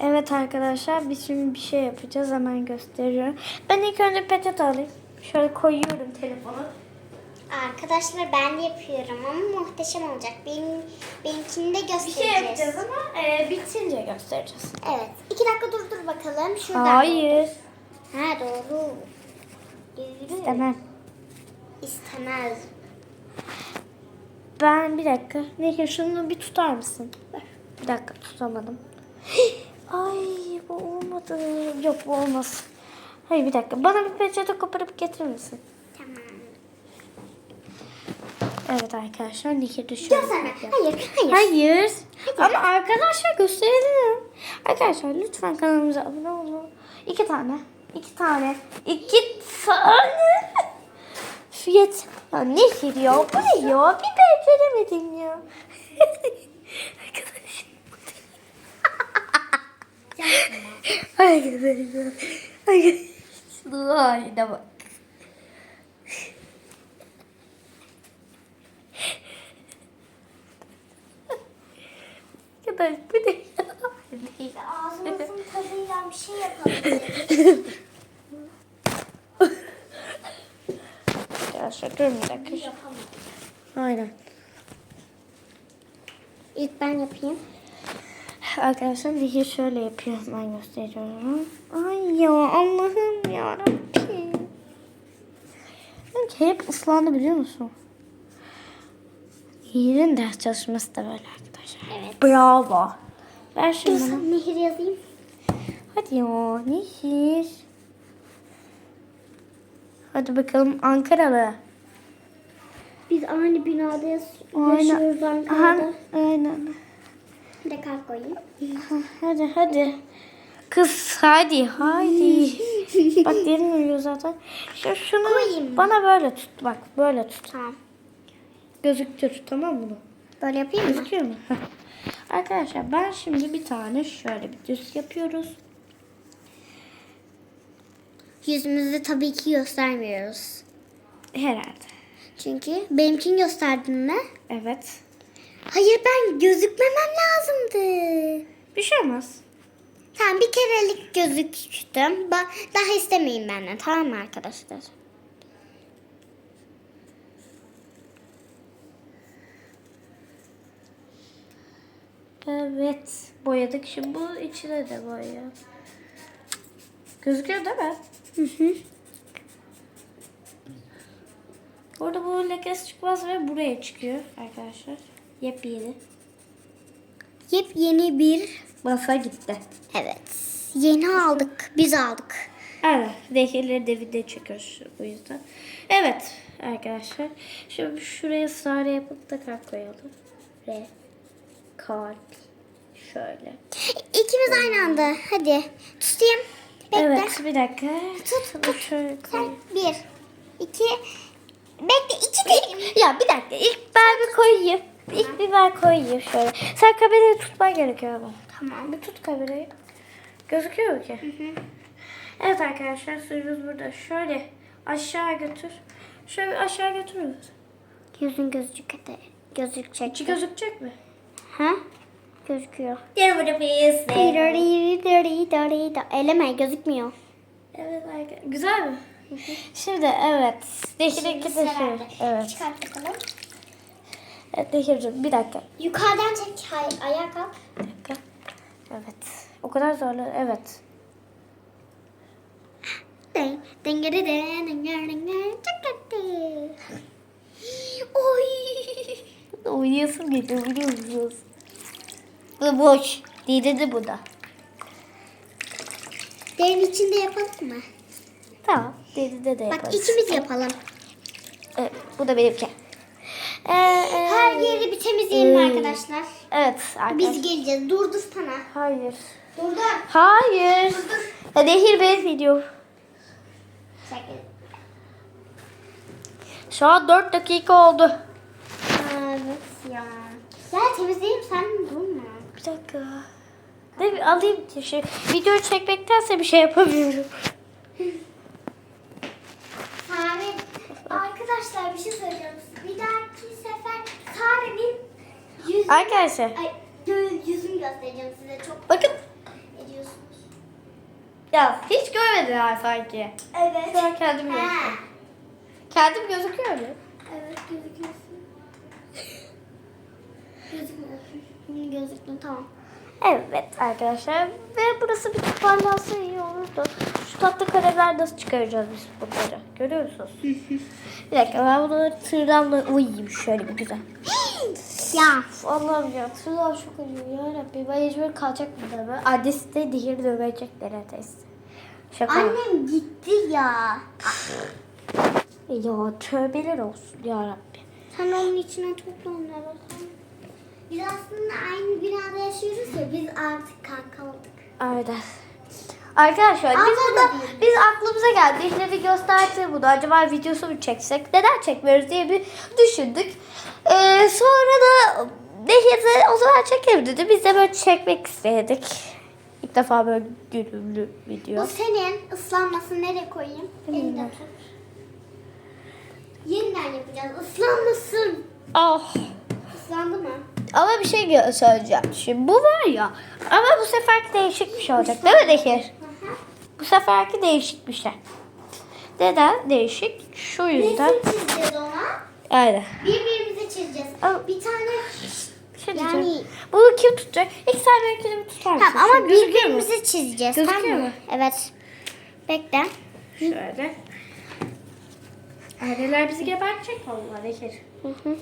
Evet arkadaşlar biz şimdi bir şey yapacağız hemen gösteriyorum. Ben ilk önce peçete alayım. Şöyle koyuyorum telefonu. Arkadaşlar ben de yapıyorum ama muhteşem olacak. Benim benimkini de Bir göstereceğiz. şey yapacağız ama e, bitince göstereceğiz. Evet. İki dakika dur dur bakalım. Şuradan. Hayır. Ha doğru. Yürü. İstemem. İstemez. Ben bir dakika. Nehir şunu bir tutar mısın? Bir dakika tutamadım. Ay bu olmadı. Yok bu olmaz. Hayır bir dakika. Bana bir peçete koparıp getirir misin? Tamam. Evet arkadaşlar Gösterme. yapıyor. Hayır, hayır. Hayır. Ama arkadaşlar gösterelim. Arkadaşlar lütfen kanalımıza abone olun. İki tane. iki tane. iki tane. Yet. Ya Nehir ya. Bu ne ya? Bir beceremedin ya. arkadaşlar. Arkadaşlar. Arkadaşlar. Haline bak. Arkadaş ne ya? Ağzımızın tadıyla bir şey yapalım. Arkadaşlar durun bir dakika. Aynen. İlk ben yapayım. Arkadaşlar Zihir şöyle yapıyor. Ben gösteriyorum. Ay ya Allah'ım ya Rabbim. Hep ıslandı biliyor musun? Zihir'in ders çalışması da böyle arkadaşlar. Evet. Bravo. Ver Dur şimdi bana. sana nehir yazayım. Hadi ya Nehir. Hadi bakalım Ankaralı. Biz aynı binada yaşıyoruz Aha, Ankara'da. aynen. Bir de kalp koyayım. Hadi hadi. Kız hadi hadi. Bak derin uyuyor zaten. Şu, şunu Koyayım bana böyle tut bak böyle tut. Tamam. Gözüktür tamam mı? Böyle yapayım mı? Gözüküyor mu? Arkadaşlar ben şimdi bir tane şöyle bir düz yapıyoruz. Yüzümüzü tabii ki göstermiyoruz. Herhalde. Çünkü benimkini gösterdin mi? Evet. Hayır ben gözükmemem lazımdı. Bir şey olmaz. Tamam bir kerelik gözüktüm. Ba- daha istemeyin benden tamam mı arkadaşlar? Evet. Boyadık. Şimdi bu içine de boya. Gözüküyor değil mi? Hı hı. Orada bu lekesi çıkmaz ve buraya çıkıyor arkadaşlar. Yepyeni. Yepyeni bir Masa gitti. evet. Yeni aldık. Biz aldık. Evet. Dekeleri de video çekiyoruz bu yüzden. Evet arkadaşlar. Şimdi şuraya sare yapıp da kalp koyalım. Ve kalp. Şöyle. İkimiz aynı anda. Hadi. Tutayım. Bekle. Evet bir dakika. Tut, Bunu şöyle Sen bir, iki, bekle iki de. Ya bir dakika. İlk ben bir koyayım. İlk bir ben koyayım şöyle. Sen kamerayı tutman gerekiyor ama. Tamam. Bir tut kamerayı. Gözüküyor mu ki? Evet arkadaşlar suyumuz burada. Şöyle aşağı götür. Şöyle aşağı müsün? Yüzün gözükecek. Gözükecek. İçi gözükecek mi? Ha? Gözüküyor. Eleme gözükmüyor. Evet arkadaşlar. Güzel mi? Şimdi evet. Nehir'inki de şey. Evet. Çıkart bakalım. Evet Nehir'cim bir dakika. Yukarıdan çek. Hayır, ayağa kalk. Bir dakika. Evet. O kadar zorlu. Evet. Den, dengere de, dengere dengere, çakate. Oy. Oynayasın geliyor biliyor musunuz? Bu boş. Değdirdi bu da. Derin içinde yapalım mı? Tamam. Değdirdi de Bak yaparız. ikimiz yapalım. Evet, bu da benimki. Ee, e, Her yeri bir temizleyelim Hmm. arkadaşlar. Evet arkadaşlar. Biz geleceğiz. Durdur sana. Hayır. Durdur. Hayır. Ya Nehir benim video. Çekil. Şu an 4 dakika oldu. Evet ya. Ya temizleyelim sen durma. Bir dakika. Ne bir alayım şey. Video çekmektense bir şey yapamıyorum. Sare, arkadaşlar bir şey söyleyeceğim. Bir dahaki sefer Sare'nin yüzünü, Arkadaşlar ay, yüzünü göstereceğim size. Çok bakın. ediyor. Ya hiç görmediler sanki. Evet. Şu an kendim gözüküyor. Kendim gözüküyor mu? Evet gözüküyorsun. Gözüktün tamam. Evet arkadaşlar ve burası bir toparlansa iyi olurdu. Şu tatlı kareler nasıl çıkaracağız biz bunları? Görüyor musunuz? bir dakika ben bunu tırnağımla uyuyayım şöyle bir güzel. Ya. Allah'ım ya tırnağım çok acıyor ya Rabbi. Ben hiç kalacak burada mı? Annesi de diğeri dövecek neredeyse. Şaka. Annem gitti ya. Ya tövbeler olsun ya Rabbi. Sen onun içine topla onları. Biz aslında aynı binada yaşıyoruz ya biz artık kanka olduk. Aynen. Arkadaşlar biz burada biz aklımıza geldi. İşte bir gösterdi bunu. Acaba videosu mu çeksek? Neden çekmiyoruz diye bir düşündük. Ee, sonra da Nehir'de o zaman çekelim dedi. Biz de böyle çekmek istedik. İlk defa böyle gülümlü video. Bu senin ıslanmasını nereye koyayım? Elinde tut. Yeniden yapacağız. Islanmasın. Ah. Islandı mı? Ama bir şey söyleyeceğim. Şimdi bu var ya. Ama bu seferki değişik bir şey olacak. Değil mi Nehir? Bu seferki değişik bir şey. Neden değişik? Şu yüzden. Resim çizeceğiz ona. Aynen. Birbirimizi çizeceğiz. Bir tane şey diyeceğim. Yani- Bunu kim tutacak? İlk sen benimkini bir tutar mısın? Tamam ama gözüküyor mu? birbirimizi çizeceğiz. Gözüküyor tamam mı? mu? Evet. Bekle. Şöyle. Aileler bizi gebertecek vallahi Bekir. Hı hı.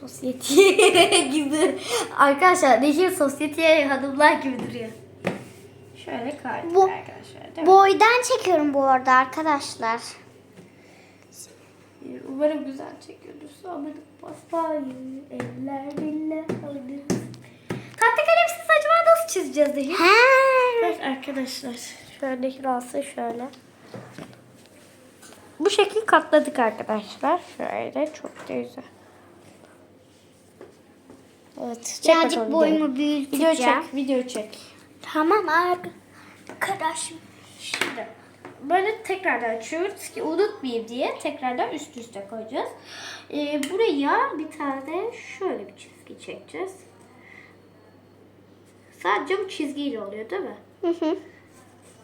Sosyete gibi. Arkadaşlar Nehir sosyete hanımlar gibi duruyor. Şöyle kaydık Bu- arkadaşlar. Değil? Boydan çekiyorum bu arada arkadaşlar. Umarım güzel çekiyordur. Sonra pastayı eller biller alırız. Tatlı kalemsiz acaba nasıl çizeceğiz Nehir? Ha. Evet arkadaşlar. Şöyle Nehir alsın şöyle. Bu şekil katladık arkadaşlar. Şöyle çok da güzel. Evet. Çek Birazcık boyumu büyüteceğim. Video çek. Video çek. Tamam arkadaşım. Şimdi böyle tekrardan açıyoruz ki unutmayayım diye tekrardan üst üste koyacağız. Ee, buraya bir tane şöyle bir çizgi çekeceğiz. Sadece bu çizgiyle oluyor değil mi? Hı hı.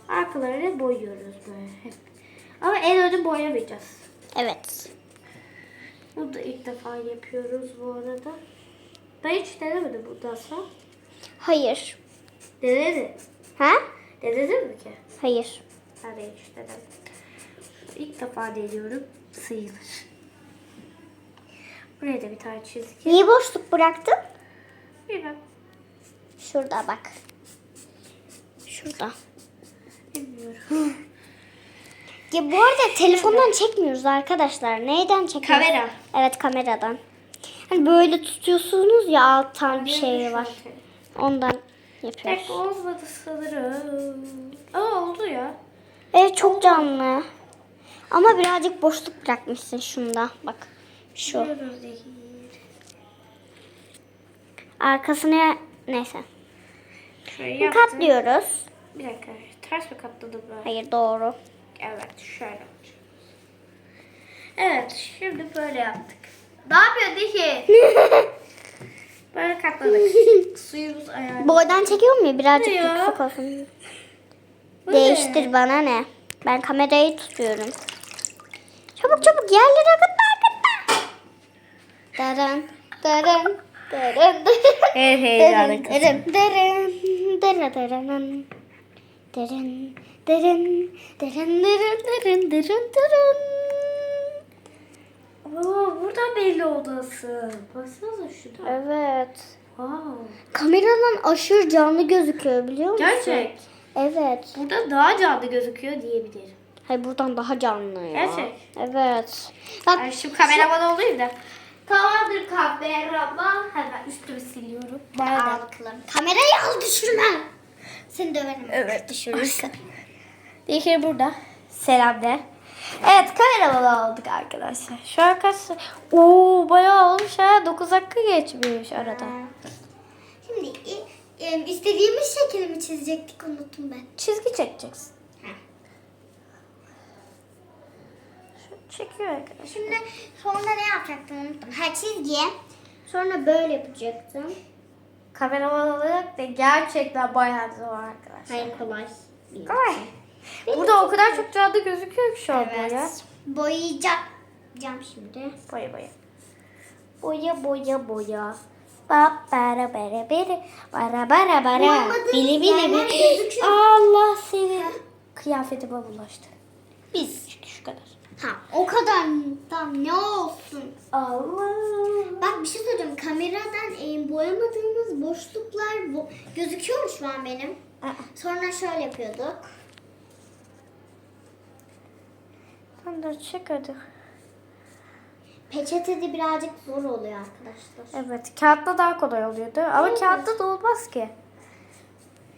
Arkalarını boyuyoruz böyle hep. Ama en önü boyamayacağız. Evet. Bunu da ilk defa yapıyoruz bu arada. Ben hiç denemedim bundan sonra. Hayır. Denedim. Ha? Denedin mi ki? Hayır. Ben de hiç denemedim. İlk defa deniyorum. Sayılır. Buraya da bir tane çizgi. Niye boşluk bıraktın? Bilmem. Şurada bak. Şurada. Bilmiyorum. Ya bu arada telefondan çekmiyoruz arkadaşlar. Neyden çekiyoruz? Kamera. Evet kameradan. Hani böyle tutuyorsunuz ya alttan bir şey var. Ondan yapıyoruz. Pek olmadı sanırım. Aa oldu ya. Evet çok canlı. Ama birazcık boşluk bırakmışsın şunda. Bak şu. Arkasına neyse. Şöyle. Katlıyoruz. Bir dakika. Ters mi katladım ben? Hayır doğru. Evet şöyle. Evet şimdi böyle yaptık. Ne yapıyor dişi? Böyle katladık. Suyumuz ayarlı. Boydan çekiyor mu? Birazcık ya? yüksek olsun. Değiştir ne? bana ne? Ben kamerayı tutuyorum. Çabuk çabuk yerlere akıtma akıtma. Daran daran daran daran. Evet heyecanlı kızım. Daran daran daran daran. Daran daran daran daran daran daran daran. Oo, buradan belli oldu asıl. Baksanıza şurada. Evet. Wow. Kameradan aşırı canlı gözüküyor biliyor musun? Gerçek. Evet. Burada daha canlı gözüküyor diyebilirim. Hayır buradan daha canlı ya. Gerçek. Evet. Bak Ben şimdi kameraman olayım da. Tamamdır kameraman. Hemen üstümü siliyorum. Bakalım. Kamerayı al düşürme. Seni döverim. Evet. Düşürürsün. Dikir burada. Selam de. Evet kameraman olduk arkadaşlar. Şu an kaç Oo bayağı olmuş ha. 9 dakika geçmiş arada. Şimdi e, istediğimiz şekli mi çizecektik unuttum ben. Çizgi çekeceksin. Çekiyor arkadaşlar. Şimdi sonra ne yapacaktım unuttum. Ha çizgiye. Sonra böyle yapacaktım. kameraman olarak da gerçekten bayağı zor arkadaşlar. Hayır kolay. Kolay. Burada o kadar çok canlı gözüküyor ki şu an. Evet. Boyayacağım şimdi. Boya boya. Boya boya boya. Ba bara bara bara bara bara bara bili bili bili. Allah seni kıyafetime bulaştı. Biz şu kadar. Ha o kadar da ne olsun. Allah. Bak bir şey söyleyeceğim. Kameradan e, boyamadığımız boşluklar bo- gözüküyor mu şu an benim? Sonra şöyle yapıyorduk. Ben de çek hadi. Peçetede birazcık zor oluyor arkadaşlar. Evet kağıtta daha kolay oluyordu ama kağıtta da olmaz ki.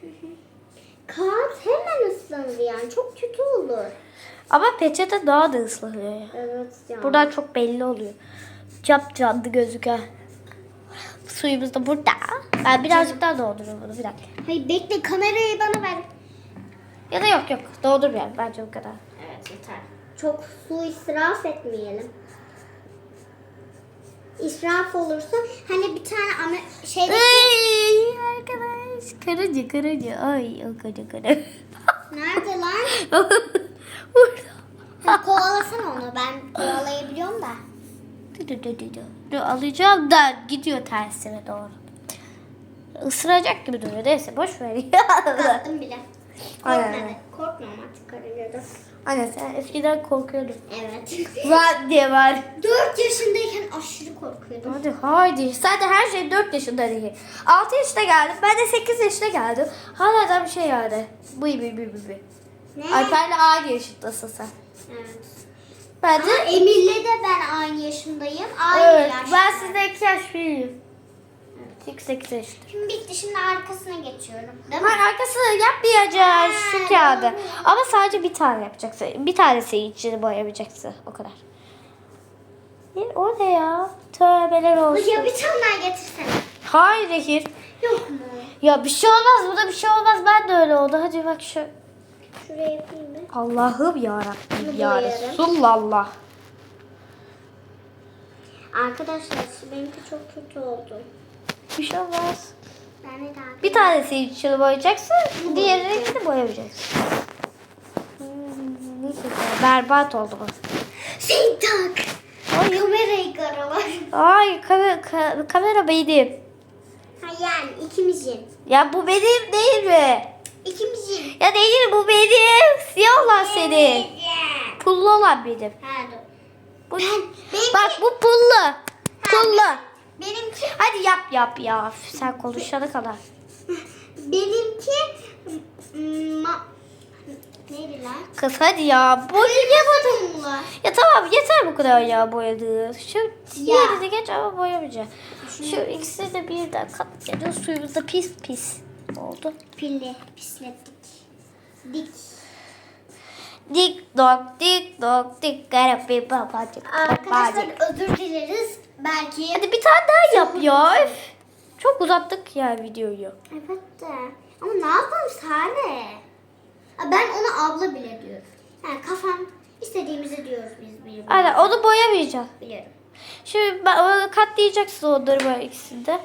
Kağıt hemen ıslanır yani. Çok kötü olur. Ama peçete daha da ıslanıyor. ya. Evet yani. Buradan çok belli oluyor. Cap canlı gözüküyor. Suyumuz da burada. Ben birazcık daha doldururum bunu bir dakika. Hayır bekle kamerayı bana ver. Ya da yok yok doldurmayalım bence bu kadar. Evet yeter. Çok su israf etmeyelim. İsraf olursa hani bir tane ama şey Ay arkadaş karınca karınca ay o karınca karınca. nerede lan? Burada. Ha, kovalasana onu. Ben kovalayabiliyorum da. Dur, dur, dur, dur. Dur, alacağım da gidiyor tersine doğru. Isıracak gibi duruyor. Neyse boş ver. Kalktım bile. Aynen. Korkma. Korkmam artık karıncadan. Anne sen eskiden korkuyordun. Evet. Var diye var. 4 yaşındayken aşırı korkuyordum. Hadi haydi. Zaten her şey 4 yaşında değil. 6 yaşında geldim. Ben de 8 yaşında geldim. Hala da bir şey yani. Bıy bıy bıy bıy. Ne? Alper'le aynı yaşındasın sen. Evet. Ben Ama de Emir'le de ben aynı yaşındayım. Aynı evet, yaş. ben sizden 2 yaş büyüğüm. 8 yaşında. Şimdi bitti. Şimdi arkasına geçiyorum. Değil mi? Hayır arkasını yapmayacağız şu Ha, kağıdı. doğru. Ama sadece bir tane yapacaksın. Bir tanesi içini boyamayacaksın. O kadar. E, o ne ya? Tövbeler olsun. Ya bir tane daha getirsene. Hayır Nehir. Yok mu? Ya bir şey olmaz. Burada bir şey olmaz. Ben de öyle oldu. Hadi bak şu. Şuraya yapayım mı? Allah'ım ya Rabbim Bunu ya boyarım. Resulallah. Arkadaşlar benimki çok kötü oldu. Bir şey olmaz. Bir tanesi içini boyayacaksın. Diğerini de boyamayacaksın. Hmm, neyse, berbat oldu bu. Sen tak. Ay kamerayı karalar. Ay kamera, ka- kamera benim. Ha yani ikimizin. Ya bu benim değil mi? İkimizin. Ya değil bu benim. Siyah olan senin. Pullu olan benim. Ha dur. Bu, Ben, benimki, bak bu pullu. Pullu. Benimki, Hadi yap yap ya. Sen konuşana kadar. benimki mm, ma, neydi lan? Kız hadi ya. Boyayamadım. Mumla. Ya tamam yeter bu kadar ya boyadığı. Şu diğerini geç ama boyamayacağım. Şu ikisini de birden katlayacağız. Suyumuz da pis pis oldu. Pilli pislettik. Dik. Dik dok dik dok dik garabi babacık. Arkadaşlar özür dileriz. Belki. Hadi bir tane daha yap ya. Öf. Çok uzattık ya videoyu. Evet de. Ama ne yapalım Sare? Ben ona abla bile diyorum. Yani kafam istediğimizi diyoruz biz birbirimize. Aynen onu boyamayacağız. Biliyorum. Şimdi ben onu katlayacaksın onları böyle ikisini de.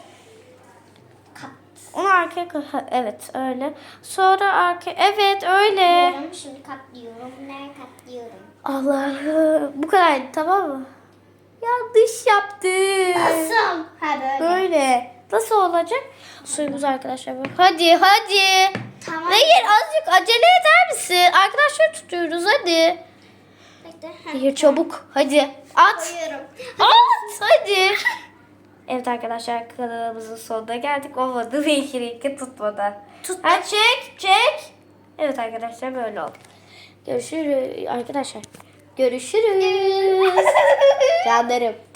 Kat. Onu arkaya Evet öyle. Sonra arka evet öyle. Diyorum, Şimdi katlıyorum. Nereye katlıyorum? Allah'ım bu kadar tamam mı? Yanlış yaptım. Nasıl? Ha böyle. Böyle. Nasıl olacak? Suyumuz arkadaşlar. Hadi hadi. Tamam. Hayır azıcık acele eder misin? Arkadaşlar tutuyoruz hadi. Hayır çabuk. Hadi. At. Koyuyorum. At hadi. Evet arkadaşlar kanalımızın sonuna geldik. Olmadı. Renkli renkli tutmadı. Tuttu. Ha, çek çek. Evet arkadaşlar böyle oldu. Görüşürüz arkadaşlar. Görüşürüz. Canlarım.